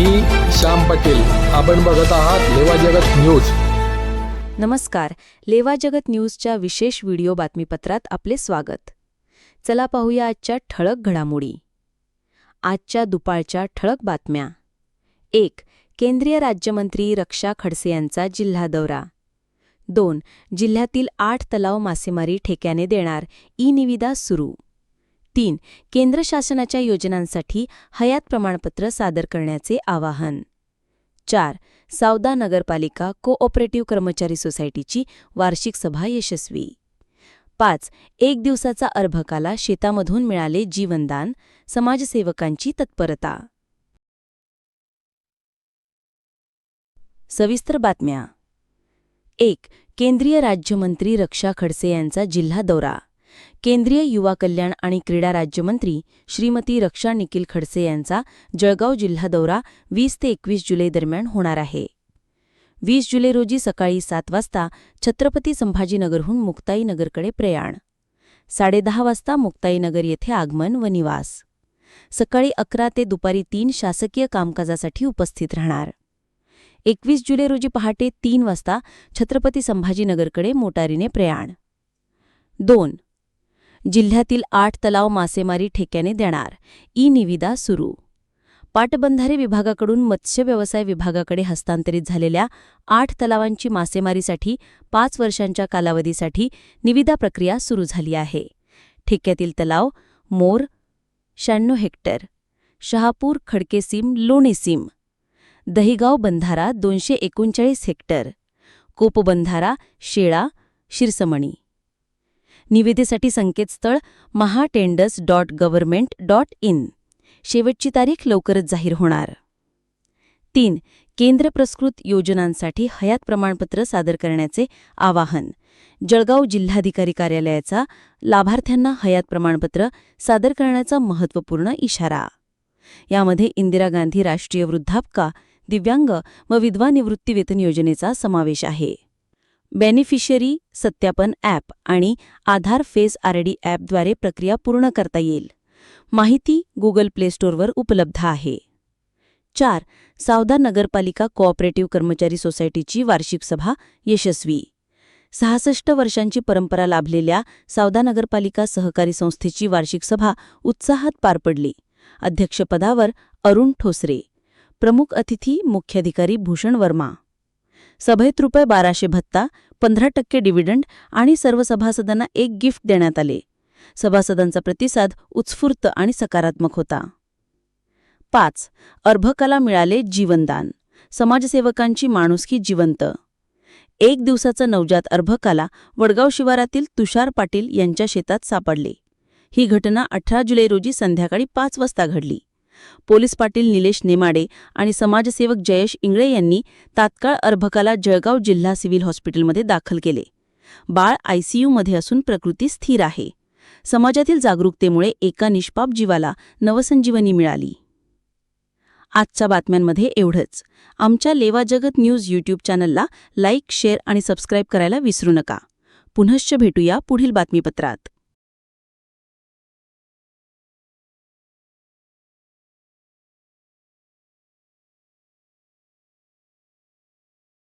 मी श्याम पटेल. आपण बघत आहात लेवा जगत न्यूज. नमस्कार. लेवा जगत न्यूजच्या विशेष व्हिडिओ बातमीपत्रात आपले स्वागत. चला पाहूया आजच्या ठळक घडामोडी. आजच्या दुपारच्या ठळक बातम्या. एक केंद्रीय राज्यमंत्री रक्षा खडसे यांचा जिल्हा दौरा. दोन जिल्ह्यातील आठ तलाव मासेमारी ठेक्याने देणार ई निविदा सुरू. तीन केंद्र शासनाच्या योजनांसाठी हयात प्रमाणपत्र सादर करण्याचे आवाहन. चार सावदा नगरपालिका कोऑपरेटिव्ह कर्मचारी सोसायटीची वार्षिक सभा यशस्वी. पाच एक दिवसाचा अर्भकाला शेतामधून मिळाले जीवनदान समाजसेवकांची तत्परता. सविस्तर बातम्या. एक केंद्रीय राज्यमंत्री रक्षा खडसे यांचा जिल्हा दौरा. केंद्रीय युवा कल्याण आणि क्रीडा राज्यमंत्री श्रीमती रक्षा निखिल खडसे यांचा जळगाव जिल्हा दौरा वीस ते एकवीस जुलै दरम्यान होणार आहे. वीस जुलै रोजी सकाळी सात वाजता छत्रपती संभाजीनगरहून मुक्ताईनगरकडे प्रयाण. साडेदहा वाजता मुक्ताईनगर येथे आगमन व निवास. सकाळी अकरा ते दुपारी तीन शासकीय कामकाजासाठी उपस्थित राहणार. एकवीस जुलै रोजी पहाटे तीन वाजता छत्रपती संभाजीनगरकडे मोटारीने प्रयाण. दोन जिल्ह्यातील आठ तलाव मासेमारी ठेक्याने देणार. ई निविदा सुरू. पाटबंधारे विभागाकडून मत्स्य व्यवसाय विभागाकडे हस्तांतरित झालेल्या आठ तलावांची मासेमारीसाठी पाच वर्षांच्या कालावधीसाठी निविदा प्रक्रिया सुरू झाली आहे. ठेक्यातील तलाव मोर शहाण्णव हेक्टर शहापूर खडकेसीम लोणेसीम दहिगाव बंधारा दोनशे एकोणचाळीस हेक्टर कोपबंधारा शेळा शिरसमणी निविदेसाठी संकेतस्थळ Mahatenders dot government dot in. शेवटची तारीख लवकरच जाहीर होणार. तीन केंद्र प्रस्कृत योजनांसाठी हयात प्रमाणपत्र सादर करण्याचे आवाहन. जळगाव जिल्हाधिकारी कार्यालयाचा लाभार्थ्यांना हयात प्रमाणपत्र सादर करण्याचा महत्त्वपूर्ण इशारा. यामध्ये इंदिरा गांधी राष्ट्रीय वृद्धापका दिव्यांग व विधवा निवृत्तीवेतन योजनेचा समावेश आहे. बेनिफिशरी सत्यापन ॲप आणि आधार फेस आरडी ॲपद्वारे प्रक्रिया पूर्ण करता येईल. माहिती गुगल प्ले स्टोअरवर उपलब्ध आहे. चार. सावदा नगरपालिका कोऑपरेटिव्ह कर्मचारी सोसायटीची वार्षिक सभा यशस्वी. सहासष्ट वर्षांची परंपरा लाभलेल्या सावदा नगरपालिका सहकारी संस्थेची वार्षिक सभा उत्साहात पार पडली. अध्यक्षपदावर अरुण ठोसरे. प्रमुख अतिथी मुख्याधिकारी भूषण वर्मा. सभेत रुपये बाराशे भत्ता पंधरा टक्के डिव्हिडंड आणि सर्व सभासदांना एक गिफ्ट देण्यात आले. सभासदांचा प्रतिसाद उत्स्फूर्त आणि सकारात्मक होता. पाच. अर्भकाला मिळाले जीवनदान. समाजसेवकांची माणुसकी जिवंत. एक दिवसाचा नवजात अर्भकाला वडगाव शिवारातील तुषार पाटील यांच्या शेतात सापडले. ही घटना अठरा जुलै रोजी संध्याकाळी पाच वाजता घडली. पोलीस पाटील निलेश नेमाडे आणि समाजसेवक जयेश इंगळे यांनी तात्काळ अर्भकाला जळगाव जिल्हा सिव्हिल हॉस्पिटलमध्ये दाखल केले. बाळ आयसीयूमध्ये असून प्रकृती स्थिर आहे. समाजातील जागरूकतेमुळे एका निष्पाप जीवाला नवसंजीवनी मिळाली. आजच्या बातम्यांमध्ये एवढंच. आमच्या लेवा जगत न्यूज यूट्यूब चॅनलला लाईक शेअर आणि सबस्क्राईब करायला विसरू नका. पुनश्च भेटूया पुढील बातमीपत्रात.